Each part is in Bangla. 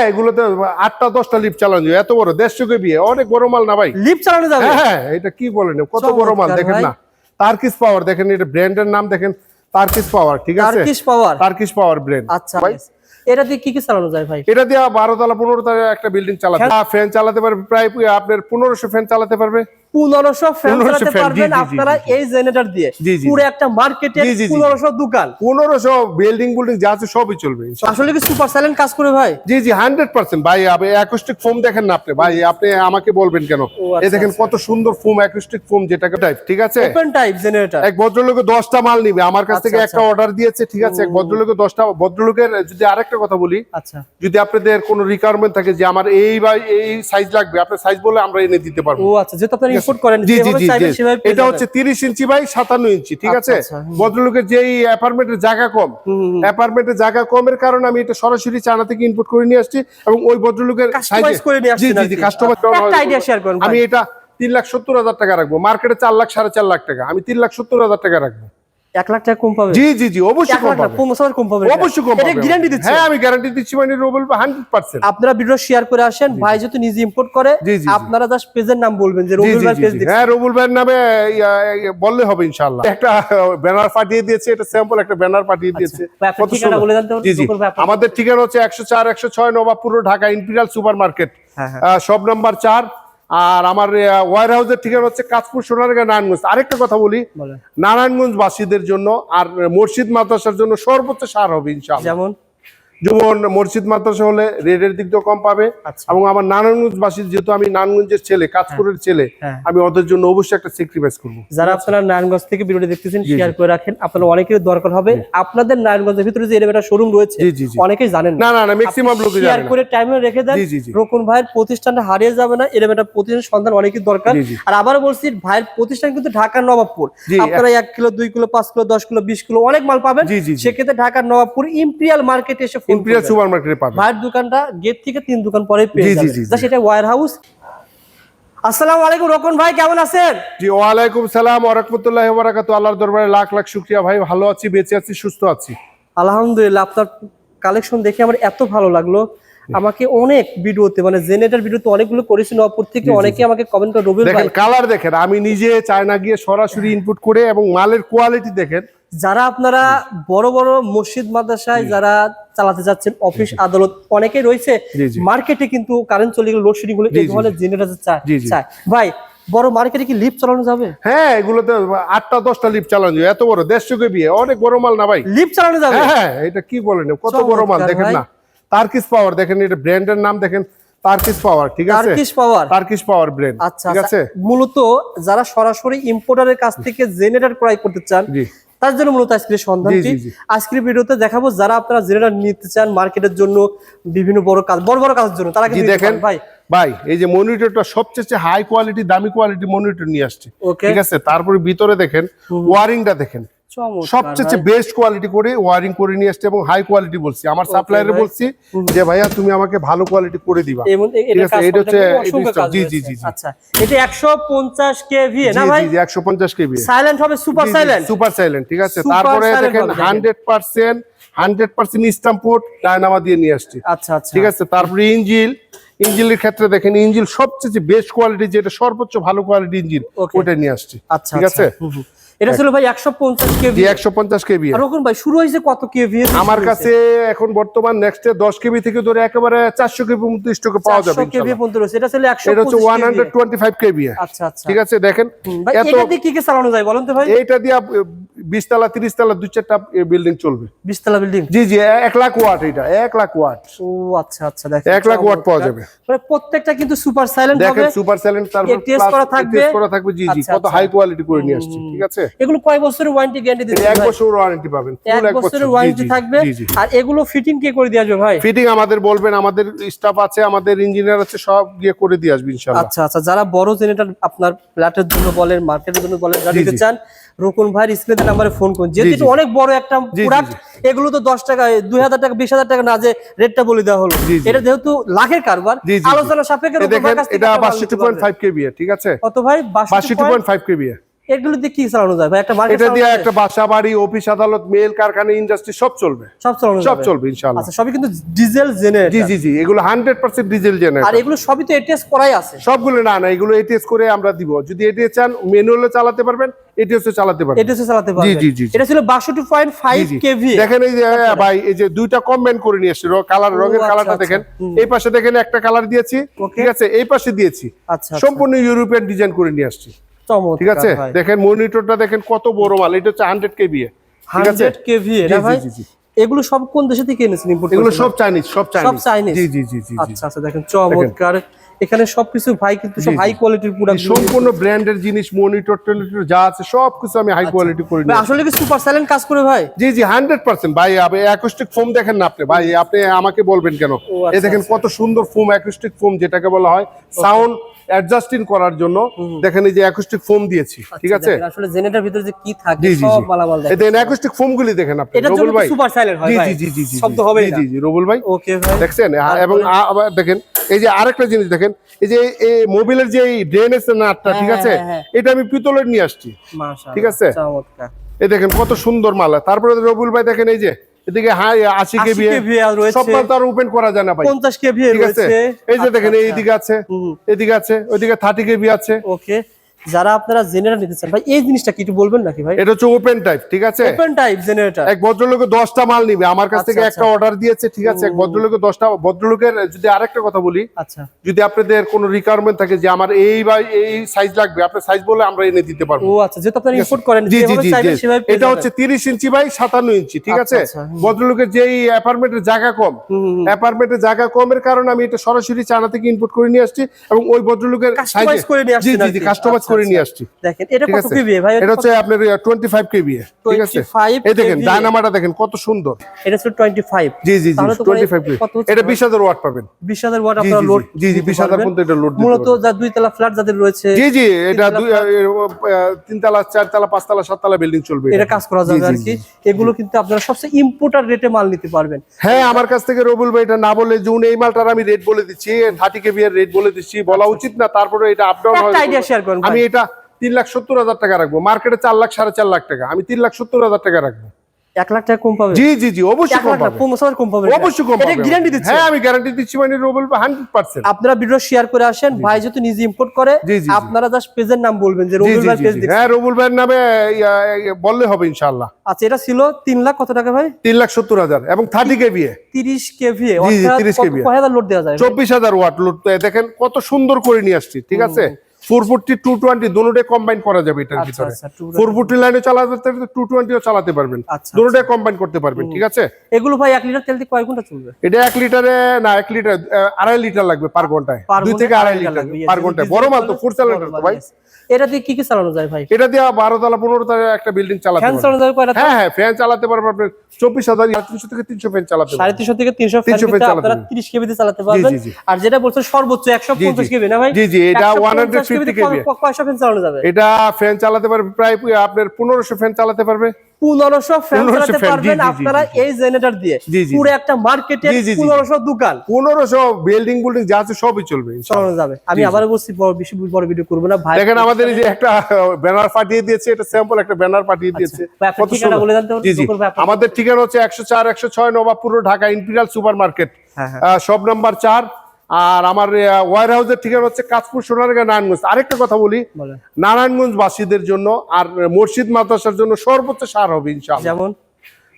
হ্যাঁ এগুলোতে আটটা দশটা লিপ চালানো যায়। এত বড় দেড়শো অনেক বড় মাল না ভাই? চালানো যাবে? হ্যাঁ এটা কি বলেন? কত বড় মাল দেখেন না। তার্কিস পাওয়ার দেখেন এটা ব্র্যান্ডের নাম দেখেন তার্কিস পাওয়ার ঠিক আছে? Turkish power Turkish power brand আচ্ছা এটা দিয়ে কি কি চালানো যায় ভাই? এটা দিয়ে বারো তলা পনেরো তলা একটা বিল্ডিং চালাতে ফ্যান চালাতে পারবে প্রায় আপনার পনেরোশো ফ্যান চালাতে পারবে। পনেরোশো ফ্যান চালাতে পারবেন আপনারা এই জেনারেটর দিয়ে। পুরো একটা মার্কেটে। পনেরোশো দোকান। পনেরোশো বিল্ডিং বিল্ডিং যা আছে সবই চলবে আসলে কি সুপার সাইলেন্ট কাজ করে ভাই? জি জি হান্ড্রেড পার্সেন্ট ভাই অ্যাকোস্টিক ফোম দেখেন না আপনি? ভাই আপনি আমাকে বলবেন কেন? আচ্ছা, এই দেখেন কত সুন্দর ফোম অ্যাকোস্টিক ফোম যেটাকে টাইপ ঠিক আছে? ওপেন টাইপ জেনারেটর এক ভদ্রলোকে দশটা মাল নিবে। আমার কাছ আচ্ছা, থেকে আচ্ছা। একটা অর্ডার দিয়েছে ঠিক আছে? এক ভদ্রলোকে দশটা ভদ্রলোকের যদি আরেকটা কথা বলি আচ্ছা। যদি আপনাদের কোনো রিকোয়ারমেন্ট থাকে যে আমার এই বা এই সাইজ লাগবে আপনার সাইজ বলে আমরা এনে দিতে পারব। ও আচ্ছা যেহেতু আপনারা করেন জি জি জি এটা হচ্ছে তিরিশ ইঞ্চি বাই সাতান্ন ইঞ্চি ঠিক আচ্ছা, আছে? আচ্ছা, ভদ্রলোকের যেই অ্যাপার্টমেন্টের জায়গা কম অ্যাপার্টমেন্টের জায়গা কমের কারণে আমি এটা সরাসরি চায়না থেকে ইনপুট করে নিয়ে আসছি এবং ওই ভদ্রলোকের করে নিয়ে জি জি কাস্টমার আমি এটা তিন লাখ সত্তর হাজার টাকা রাখব। মার্কেটে চার লাখ সাড়ে চার লাখ টাকা। আমি তিন লাখ সত্তর হাজার টাকা রাখব। এক লাখ টাকা কম পাবে জি জি জি অবশ্যই কম পাবে। কম পাবে অবশ্যই কম এটা পাবে। গ্যারান্টি দিচ্ছে হ্যাঁ আমি গ্যারান্টি দিচ্ছি মানে রোবল হান্ড্রেড পার্সেন্ট আপনারা ভিডিও শেয়ার করে আসেন ভাই যেহেতু নিজে ইম্পোর্ট করে। আপনারা জাস্ট পেজের নাম বলবেন যে জি ভাই পেজ। হ্যাঁ রবুল ভাইয়ের নামে বললে হবে ইনশাআল্লাহ একটা ব্যানার পাঠিয়ে দিয়েছে এটা স্যাম্পল একটা ব্যানার পাঠিয়ে দিয়েছে কত ঠিকানা। বলে দেন তো, জি জি রকুল ভাই, আপনার- আমাদের ঠিকানা হচ্ছে একশো চার একশো ছয় Nawabpur Dhaka Imperial Super Market হ্যাঁ, হ্যাঁ। সব নাম্বার চার আর আমার ওয়ার হাউসের ঠিকানা হচ্ছে কাঁচপুর সোনারগাঁ নারায়ণগঞ্জ। আরেকটা কথা বলি। নারায়ণগঞ্জ বাসীদের জন্য আর মসজিদ মাদ্রাসার জন্য সর্বোচ্চ সার হবে ইনশাআল্লাহ। যেমন? যেমন মসজিদ মাদ্রাসা হলে রেডের দিক কম পাবে। আচ্ছা। এবং আমার নারায়ণগঞ্জবাসী যেহেতু আমি নারায়ণগঞ্জের ছেলে কাজপুরের ছেলে হ্যাঁ। আমি ওদের জন্য অবশ্যই একটা স্যাক্রিফাইস করব। যারা আপনারা নারায়ণগঞ্জ থেকে ভিডিওটি দেখতেছেন শেয়ার করে রাখেন। আপনারা অনেকের দরকার হবে। আপনাদের নারায়ণগঞ্জের ভিতরে যে এরকম একটা শোরুম রয়েছে। অনেকেই জানেন না। না না ম্যাক্সিমাম লোকে শেয়ার করে টাইমে রেখে দেন। রকুন ভাইয়ের প্রতিষ্ঠানটা হারিয়ে যাবে না। এরকম একটা প্রতিষ্ঠান সন্ধান অনেকের দরকার। আর আবার বলছি ভাইয়ের প্রতিষ্ঠান কিন্তু ঢাকার নবাবপুর। আপনারা এক কিলো দুই কিলো পাঁচ কিলো দশ কিলো বিশ কিলো অনেক মাল পাবেন। সেক্ষেত্রে ঢাকার নবাবপুর ইম্পিরিয়াল মার্কেটে এসে ইম্পিরিয়াল করবেন। সুপার মার্কেটে পাবে ভাইয়ের দোকানটা গেট থেকে তিন দোকান পরে পেয়ে যাবেন। যা সেটা ওয়্যার হাউস আসসালামু আলাইকুম রকন ভাই কেমন আছেন? জি ওয়ালাইকুম সালাম ওরহমতুল্লাহ বারাকাত আল্লাহর দরবারে লাখ লাখ শুকরিয়া ভাই ভালো আছি বেঁচে আছি সুস্থ আছি। আলহামদুলিল্লাহ আপনার কালেকশন দেখে আমার এত ভালো লাগল। আমাকে অনেক ভিডিওতে মানে জেনেটার ভিডিওতে অনেকগুলো করেছি নপুর থেকে অনেকে আমাকে কমেন্ট করে রবির ভাই দেখেন কালার দেখেন আমি নিজে চায়না গিয়ে সরাসরি ইনপুট করে এবং মালের কোয়ালিটি দেখেন যারা আপনারা বড় বড় মসজিদ মাদ্রাসায় যারা চালাতে যাচ্ছেন অফিস আদালত অনেকেই রয়েছে। মার্কেটে কিন্তু কারেন্ট চলে গেলে লোডশেডিং হলে এই ধরনের জেনারেটর চায়। ভাই বড় মার্কেটে কি লিফট চালানো যাবে? হ্যাঁ এগুলোতে আটটা দশটা লিপ চালানো যায়। এত বড় দেড়শো কে বিয়ে অনেক বড় মাল না ভাই? লিফট চালানো যাবে? হ্যাঁ এটা কি বলেন? কত বড় মাল দেখেন। না। তার্কিস পাওয়ার দেখেন এটা ব্র্যান্ডের নাম দেখেন তার্কিস পাওয়ার ঠিক আছে? Turkish power Turkish power brand আচ্ছা ঠিক আচ্ছা। আছে? মূলত যারা সরাসরি ইম্পোর্টারের কাছ থেকে জেনারেটর ক্রয় করতে চান তার জন্য মূলত আজকের সন্ধান। আজকের ভিডিওতে দেখাবো যারা আপনারা জেনারেটর নিতে চান মার্কেটের জন্য বিভিন্ন বড় কাজ বড় বড় কাজের জন্য তারা কিন্তু দেখেন ভাই। ভাই এই যে মনিটরটা সবচেয়ে হাই কোয়ালিটি দামি কোয়ালিটি মনিটর নিয়ে আসছে। ঠিক আছে? তারপরে ভিতরে দেখেন ওয়ারিংটা দেখেন। সবচেয়ে বেস্ট কোয়ালিটি করে ওয়ারিং করে নিয়ে আসছে এবং হাই কোয়ালিটি বলছি। আমার সাপ্লায়ারে বলছি যে ভাইয়া তুমি আমাকে ভালো কোয়ালিটি করে দিবা। ঠিক আছে, এটা হচ্ছে জি, জি, জি, জি। আচ্ছা এটা একশো পঞ্চাশ কেভি না ভাই? জি জি একশো পঞ্চাশ কেবি সাইলেন্ট হবে সুপার সাইলেন্ট সুপার সাইলেন্ট ঠিক আছে। তারপরে দেখেন হবে, দেখেন। Hundred percent hundred percent Stamford dynamo দিয়ে নিয়ে আসছি। আচ্ছা আচ্ছা। ঠিক আছে তারপরে ইঞ্জিল ইঞ্জিলের ক্ষেত্রে দেখেন ইঞ্জিল সবচেয়ে বেস্ট কোয়ালিটি যেটা সর্বোচ্চ ভালো কোয়ালিটি ইঞ্জিল ওটা নিয়ে আসছি। আচ্ছা ঠিক আছে? হুম, হুম। এটা ছিল ভাই একশো পঞ্চাশ কেভি। জি একশো পঞ্চাশ কেবি আর ভাই শুরু হয়েছে কত কেভি? আমার কাছে এখন বর্তমান নেক্সট দশ কেভি থেকে ধরে একেবারে চারশো কেবি পর্যন্ত স্টক পাওয়া যাবে কেভি ইনশাআল্লাহ। পর্যন্ত রয়েছে। এটা ছিল একশো এটা হচ্ছে one hundred twenty five KB আচ্ছা আচ্ছা। ঠিক আছে দেখেন এত এটা দিয়ে কি কি চালানো যায় বলুন তো ভাই? এইটা দিয়ে বিশ তালা তিরিশ তালা দু চারটা বিল্ডিং চলবে। বিশতলা বিল্ডিং জি জি এক লাখ ওয়াট এটা এক লাখ ওয়াট। ও আচ্ছা আচ্ছা দেখেন। এক লাখ ওয়াট পাওয়া যাবে। মানে প্রত্যেকটা কিন্তু সুপার সাইলেন্ট দেখেন সুপার স্যালেন্ট তারপর plus করা থাকবে। ATS করা থাকবে জি জি আচ্ছা, কত আচ্ছা। হাই কোয়ালিটি করে নিয়ে আসছি ঠিক আছে? এগুলো কয় বছরের ওয়ারেন্টি গ্যারান্টি দিতে এক ভাই বছর ওয়ারেন্টি পাবেন এক বছরের ওয়ারেন্টি থাকবে। আর এগুলো ফিটিং কে করে দিয়ে আসবে ভাই? ফিটিং আমাদের বলবেন আমাদের স্টাফ আছে আমাদের ইঞ্জিনিয়ার আছে সব গিয়ে করে দিয়ে আসবে ইনশাআল্লাহ আচ্ছা আচ্ছা যারা বড় জেনারেটর আপনার ফ্ল্যাটের জন্য বলেন মার্কেটের জন্য বলেন যারা চান রকুন ভাইয়ের স্ক্রিনে নাম্বারে ফোন করুন। যেহেতু এটা অনেক বড় একটা প্রোডাক্ট এগুলো তো দশ টাকা দুই হাজার টাকা বিশ হাজার টাকা না যে রেটটা বলে দেওয়া হলো। এটা যেহেতু লাখের কারবার। আলোচনা সাপেক্ষে এটা বাষট্টি পয়েন্ট। ফাইভ কেবি ঠিক আছে? কত ভাই? বাষট্টি পয়েন্ট ফাইভ কেবি এগুলো দিয়ে কি চালানো ভাই একটা মার্কেট এটা দিয়ে একটা বাসা বাড়ি অফিস আদালত মেল কারখানা ইন্ডাস্ট্রি সব চলবে। সব চালানো সব চলবে ইনশাআল্লাহ আচ্ছা সবই কিন্তু ডিজেল জেনারেটর জি জি জি এগুলো হান্ড্রেড পার্সেন্ট ডিজেল আর এগুলো সবই তো এটিএস করাই আছে। সবগুলো না না এগুলো এটিএস করে আমরা দিব। যদি এটিএস চান ম্যানুয়ালে চালাতে পারবেন এটিএস চালাতে পারবেন। এটিএস চালাতে পারবে জি, জি, জি। এটা ছিল 62.5 জি, জি। কেভি। দেখেন এই যে হ্যাঁ, ভাই এই যে দুইটা কম্বাইন করে নিয়ে এসেছি কালার রঙের আচ্ছা, কালারটা আচ্ছা। দেখেন। এই পাশে দেখেন একটা কালার দিয়েছি ঠিক আছে? এই পাশে দিয়েছি। আচ্ছা আচ্ছা। সম্পূর্ণ ইউরোপিয়ান ডিজাইন করে নিয়ে আসছি। ঠিক আছে? দেখেন মনিটরটা দেখেন কত বড় মাল। এটা হচ্ছে হান্ড্রেড কেভি হান্ড্রেড আছে? 100 কেভি ভাই। এগুলো সব কোন দেশে থেকে এনেছেন ইম্পোর্ট এগুলো সব চাইনিজ সব চাইনিজ চাইনিজ? জি জি জি জি জি। আচ্ছা আচ্ছা দেখেন চমৎকার। এখানে সবকিছু ভাই কিন্তু সব। হাই কোয়ালিটির প্রোডাক্ট সম্পূর্ণ ব্র্যান্ডের জিনিস মনিটর টনিটর যা আছে সব কিছু আমি হাই কোয়ালিটি করে। আসলে কি সুপার সাইলেন্ট কাজ করে ভাই? জি জি হান্ড্রেড পার্সেন্ট ভাই আপনি অ্যাকোস্টিক ফোম দেখেন না আপনি? ভাই আপনি আমাকে বলবেন কেন? আচ্ছা, এই দেখেন কত সুন্দর ফোম অ্যাকোস্টিক ফোম যেটাকে বলা হয় সাউন্ড অ্যাডজাস্টিং করার জন্য দেখেন এই যে অ্যাকোস্টিক ফোম দিয়েছি ঠিক আছে? আচ্ছা, আসলে জেনারেটর ভিতরে যে কি থাকে সব মালামাল এই দেখেন। দেখেন অ্যাকোস্টিক ফোম গুলি দেখেন আপনি। রবুল ভাই। সুপার সাইলেন্ট হয় ভাই। জি জি জি জি শব্দ হবে জি জি রবুল ভাই। ওকে ভাই। দেখছেন? আ- এবং আবার দেখেন এই যে আরেকটা জিনিস দেখেন এই যে এই মোবিলের যে ড্রেন আছে নাটটা ঠিক হ্যাঁ, আছে? হ্যাঁ, হ্যাঁ। এটা আমি পিতলের নিয়ে আসছি ঠিক আছে? এই দেখেন কত সুন্দর মালা। তারপরে রবুল ভাই দেখেন এই যে এদিকে হাই আশি 80 কেবি কেভি আর সব মাল তো আর ওপেন করা যায় না ভাই। 50 কেভি ঠিক আছে? এই যে দেখেন আচ্ছা, এইদিকে আছে এদিকে আছে ওইদিকে থার্টি কেভি আছে। ওকে যারা আপনারা জেনারেটর নিতে চান ভাই এই জিনিসটা কি একটু বলবেন নাকি ভাই? এটা হচ্ছে ওপেন টাইপ ঠিক আছে? ওপেন টাইপ জেনারেটর এক ভদ্রলোকে দশটা মাল নিবে আমার কাছ থেকে আচ্ছা, একটা অর্ডার দিয়েছে ঠিক আছে? এক ভদ্রলোকে দশটা ভদ্রলোকের যদি আরেকটা কথা বলি আচ্ছা। যদি আপনাদের কোনো রিকোয়ারমেন্ট থাকে যে আমার এই বা এই সাইজ লাগবে আপনার সাইজ বলে আমরা এনে দিতে পারব। ও আচ্ছা যেহেতু আপনারা ইম্পোর্ট করেন জি জি জি এটা হচ্ছে তিরিশ ইঞ্চি বাই সাতান্ন ইঞ্চি ঠিক আচ্ছা, আছে? আচ্ছা। ভদ্রলোকের যেই অ্যাপার্টমেন্টের জায়গা কম। অ্যাপার্টমেন্টের জায়গা কমের কারণে আমি এটা সরাসরি চায়না থেকে ইনপুট করে নিয়ে আসছি এবং ওই ভদ্রলোকের সাইজে করে নিয়ে জি আসছেন জি জি কি। কাস্টমাইজ আচ্ছা, করে আচ্ছা। নিয়ে আসছি। দেখেন এটা কত কেভি? ভাই এটা হচ্ছে আপনার টোয়েন্টি ফাইভ কেবি ঠিক আছে? এই দেখেন ডায়নামাটা দেখেন কত সুন্দর। এটা হচ্ছে 25 জি জি জি তাহলে তো টোয়েন্টি ফাইভ ভাই কত হচ্ছে এটা ভাই? বিশ হাজার ওয়াট পাবেন। 20000 ওয়াট আপনারা লোড জি, জি, 20,000 পর্যন্ত এটা দিতে মূলত যা দুই তলা ফ্ল্যাট যাদের রয়েছে জি জি এটা দুই- এ, এ, তিনতলা চারতলা পাঁচতলা সাততলা বিল্ডিং চলবে এটা কাজ করা যাবে আর কি। এগুলো কিন্তু আপনারা সবচেয়ে ইম্পোর্টার রেটে মাল নিতে পারবেন। হ্যাঁ আমার কাছ থেকে রবুল ভাই এটা না বলে জুন এই মালটার আমি রেট বলে দিচ্ছি থার্টি কেবি এর রেট বলে দিচ্ছি বলা উচিত না তারপরে এটা আপ ডাউন একটা idea share করেন ভাই। আমি এটা তিন লাখ সত্তর হাজার টাকা রাখব। মার্কেটে চার লাখ সাড়ে চার লাখ টাকা। আমি তিন লাখ সত্তর হাজার টাকা রাখব। এক লাখ টাকা কম পাবে? জি জি জি অবশ্যই কম পাবে। কম পাবে অবশ্যই কম পাবে। গ্যারান্টি দিচ্ছে। হ্যাঁ আমি গ্যারান্টি দিচ্ছি মানে রবুল আপনারা ভিডিও শেয়ার করে আসেন ভাই যেহেতু নিজে ইম্পোর্ট করে জি, জি, জি। আপনারা জাস্ট পেজের নাম বলবেন যে জি ভাই পেজ হ্যাঁ রবুল ভাইয়ের নামে বললে হবে আচ্ছা এটা ছিল তিন লাখ কত টাকা ভাই? তিন লাখ সত্তর হাজার এবং কেভি জি, 30 kVA কয় লোড দেওয়া যায়? চব্বিশ হাজার ওয়াট লোড দেখেন কত সুন্দর করে নিয়ে আসছি ঠিক আছে? ফোর ফোরটি টু টোয়েন্টি দুটোটাই কম্বাইন করা যাবে এটার আচ্ছা, ভিতরে। আচ্ছা, 220 ফোর ফোরটি লাইনে চালাতে টু টোয়েন্টিও চালাতে পারবেন। আচ্ছা, দুটোটাই কম্বাইন করতে পারবেন ঠিক আছে? এগুলো ভাই এক লিটার তেল দিয়ে কয় ঘণ্টা চলবে? এটা এক লিটারে না এক লিটার আড়াই লিটার লাগবে পার ঘন্টায়। পার দুই থেকে আড়াই লিটার পার ঘন্টায়। বড় মাল তো চলে, ফুড সিলিন্ডার তো ভাই। এটা দিয়ে কি কি চালানো যায় ভাই? এটা দিয়ে বারো তলা পনেরো তলা একটা বিল্ডিং চালাতে ফ্যান চালানো যায় কয়টা? হ্যাঁ হ্যাঁ ফ্যান চালাতে পারবেন চব্বিশ হাজার তিনশো থেকে তিনশো ফ্যান চালাতে পারবেন। তিনশো থেকে তিনশো ফ্যান 300 চালাতে আপনারা পারবেন। তিরিশ কেবি চালাতে পারবেন। আর যেটা বলছেন সর্বোচ্চ একশো পঞ্চাশ কেবি না ভাই? জি, জি, এটা 150 150 তে কয়শো ফ্যান চালানো যাবে? এটা ফ্যান চালাতে পারবে প্রায় আপনার পনেরোশো ফ্যান চালাতে পারবে। পনেরোশো ফ্যান চালাতে পারবেন জি, জি, আপনারা জি, জি। এই জেনারেটর দিয়ে। জি, জি, পুরো একটা মার্কেটে জি, জি, জি, জি। পনেরোশো দোকান। পনেরোশো বিল্ডিং বিল্ডিং যা আছে সবই চলবে চালানো যাবে। আমি আবার বলছি বেশি বড় ভিডিও করব না। ভাই দেখেন আমাদের এই যে একটা ব্যানার পাঠিয়ে দিয়েছে এটা স্যাম্পল একটা ব্যানার পাঠিয়ে দিয়েছে। ভাই, আপনার- আমাদের ঠিকানা হচ্ছে একশো চার একশো ছয় Nawabpur Dhaka Imperial Super Market হ্যাঁ, হ্যাঁ। সব নাম্বার চার। আর আমার ওয়ার হাউসের ঠিকানা হচ্ছে কাঁচপুর সোনারগাঁ নারায়ণগঞ্জ। আরেকটা কথা বলি। নারায়ণগঞ্জ বাসীদের জন্য আর মসজিদ মাদ্রাসার জন্য সর্বোচ্চ সার হবে ইনশাআল্লাহ। যেমন?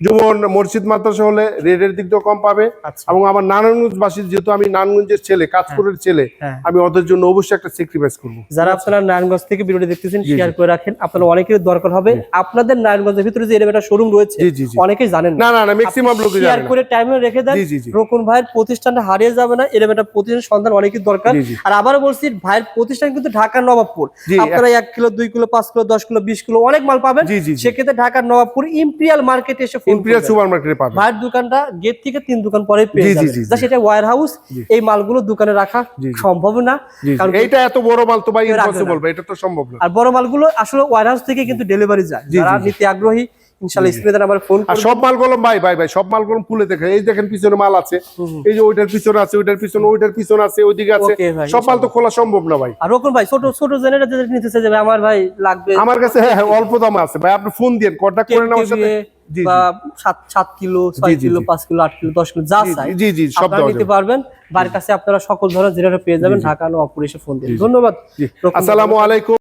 যেমন মসজিদ মাদ্রাসা হলে রেডের দিক দিয়েও কম পাবে আচ্ছা। এবং আমার নারায়ণগঞ্জবাসী যেহেতু আমি নারায়ণগঞ্জের ছেলে কাজপুরের ছেলে হ্যাঁ। আমি ওদের জন্য অবশ্যই একটা স্যাক্রিফাইস করব যারা আপনারা নারায়ণগঞ্জ থেকে ভিডিওটি দেখতেছেন শেয়ার করে রাখেন আপনারা অনেকের দরকার হবে আপনাদের নারায়ণগঞ্জের ভিতরে যে এরকম একটা শোরুম রয়েছে। অনেকেই জানেন না না না ম্যাক্সিমাম লোকে শেয়ার করে টাইমে রেখে দেন। রকুন ভাইয়ের প্রতিষ্ঠানটা হারিয়ে যাবে না এরকম একটা প্রতিষ্ঠান সন্ধান অনেকের দরকার। আর আবারও বলছি ভাইয়ের প্রতিষ্ঠান কিন্তু ঢাকার নবাবপুর আপনারা এক কিলো দুই কিলো পাঁচ কিলো দশ কিলো বিশ কিলো অনেক মাল পাবেন। সেক্ষেত্রে ঢাকার নবাবপুর ইম্পিরিয়াল মার্কেটে এসে ইম্পিরিয়াল করবেন। সুপার মার্কেটে ভাইয়ের দোকানটা গেট থেকে তিন দোকান পরে পেয়ে যাবেন। যা সেটা ওয়ার হাউস এই মালগুলো দোকানে রাখা। সম্ভব না। কারণ এইটা এত বড় মাল তো ভাই ইম্পসিবল ভাই এটা তো সম্ভব না। আর বড় মালগুলো আসলে ওয়ার হাউস থেকে কিন্তু ডেলিভারি যায়। যারা। নিতে আগ্রহী ইনশাআল্লাহ স্ক্রিনে আমার ফোন আর সব মালগুলো ভাই ভাই ভাই সব মালগুলো খুলে দেখে। এই দেখেন পিছনে মাল আছে। এই যে ওইটার পিছনে আছে ওইটার পিছনে ওইটার পিছনে আছে ওইদিকে আছে। সব মাল তো খোলা সম্ভব না ভাই। আর রকম ভাই ছোট ছোট জেনারেটর যেটা নিতে চাই যে আমার ভাই লাগবে। আমার কাছে হ্যাঁ হ্যাঁ, অল্প দামে আছে। ভাই আপনি ফোন দিয়ে কন্ট্যাক্ট করেন আমার সাথে? বা সাত সাত কিলো ছয় কিলো পাঁচ কিলো আট কিলো দশ কিলো যা চাই জি জি সব নিতে পারবেন। বাড়ির কাছে আপনারা সকল ধরনের জেনারেটর পেয়ে যাবেন। ঢাকা নবাবপুর এসে ফোন দিন ধন্যবাদ। আসসালামু আলাইকুম।